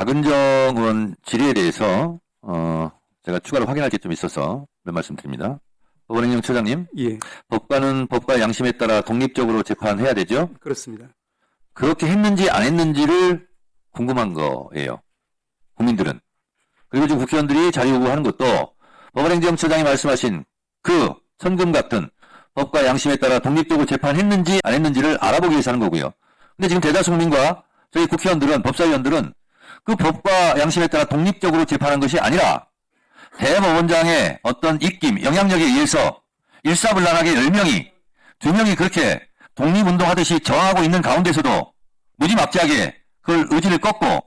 박은정 의원 질의에 대해서 어, 제가 추가로 확인할 게 좀 있어서 몇 말씀 드립니다. 법원행정 처장님, 예, 법관은 법과 양심에 따라 독립적으로 재판해야 되죠? 그렇습니다. 그렇게 했는지 안 했는지를 궁금한 거예요. 국민들은. 그리고 지금 국회의원들이 자료 요구하는 것도 법원행정처장이 말씀하신 그 선금 같은 법과 양심에 따라 독립적으로 재판했는지 안 했는지를 알아보기 위해서 하는 거고요. 근데 지금 대다수 국민과 저희 국회의원들은 법사위원들은 그 법과 양심에 따라 독립적으로 재판한 것이 아니라 대법원장의 어떤 입김, 영향력에 의해서 일사불란하게 10명이, 2명이 그렇게 독립운동하듯이 저항하고 있는 가운데서도 무지막지하게 그걸 의지를 꺾고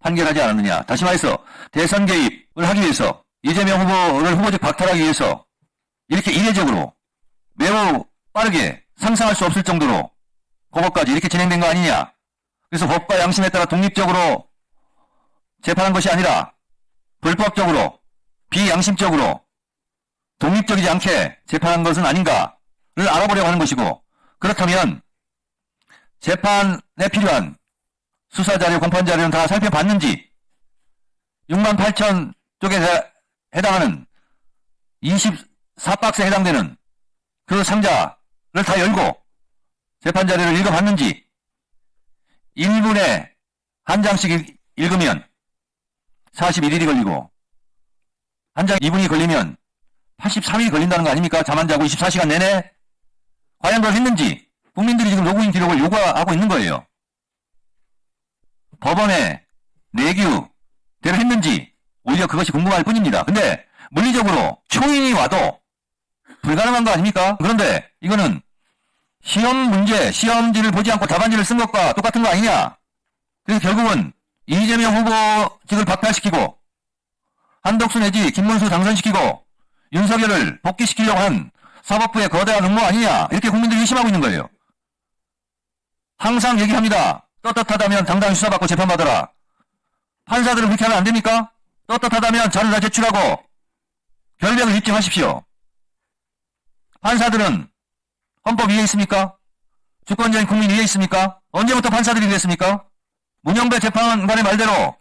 판결하지 않았느냐. 다시 말해서 대선 개입을 하기 위해서 이재명 후보를 후보직 박탈하기 위해서 이렇게 이례적으로 매우 빠르게 상상할 수 없을 정도로 그것까지 이렇게 진행된 거 아니냐. 그래서 법과 양심에 따라 독립적으로 재판한 것이 아니라 불법적으로 비양심적으로 독립적이지 않게 재판한 것은 아닌가를 알아보려고 하는 것이고 그렇다면 재판에 필요한 수사 자료, 공판 자료는 다 살펴봤는지 6만 8천 쪽에 해- 해당하는 24박스에 해당되는 그 상자를 다 열고 재판 자료를 읽어봤는지 1분에 한 장씩 읽- 읽으면 41일이 걸리고 한 장 2분이 걸리면 83일이 걸린다는 거 아닙니까? 잠 안 자고 24시간 내내 과연 그걸 했는지 국민들이 지금 로그인 기록을 요구하고 있는 거예요. 법원에 내규대로 했는지 오히려 그것이 궁금할 뿐입니다. 근데 물리적으로 초인이 와도 불가능한 거 아닙니까? 그런데 이거는 시험 문제, 시험지를 보지 않고 답안지를 쓴 것과 똑같은 거 아니냐? 그래서 결국은 이재명 후보직을 박탈시키고 한덕수 내지 김문수 당선시키고 윤석열을 복귀시키려고 한 사법부의 거대한 음모 아니냐? 이렇게 국민들이 의심하고 있는 거예요. 항상 얘기합니다. 떳떳하다면 당당히 수사받고 재판받아라. 판사들은 그렇게 하면 안 됩니까? 떳떳하다면 자료 다 제출하고 결백을 입증하십시오. 판사들은 헌법 위에 있습니까? 주권자인 국민 위에 있습니까? 언제부터 판사들이 그랬습니까? 문영배 재판관의 말대로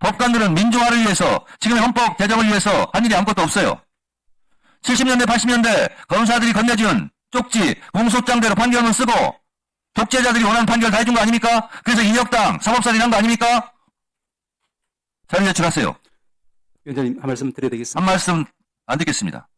법관들은 민주화를 위해서 지금의 헌법 개정을 위해서 한 일이 아무것도 없어요. 70년대 80년대 검사들이 건네준 쪽지 공소장대로 판결문 쓰고 독재자들이 원하는 판결 다 해준 거 아닙니까? 그래서 인혁당 사법살인 한거 아닙니까? 자료 제출하세요. 위원장님 한 말씀 드려야 되겠습니다. 한 말씀 안 듣겠습니다.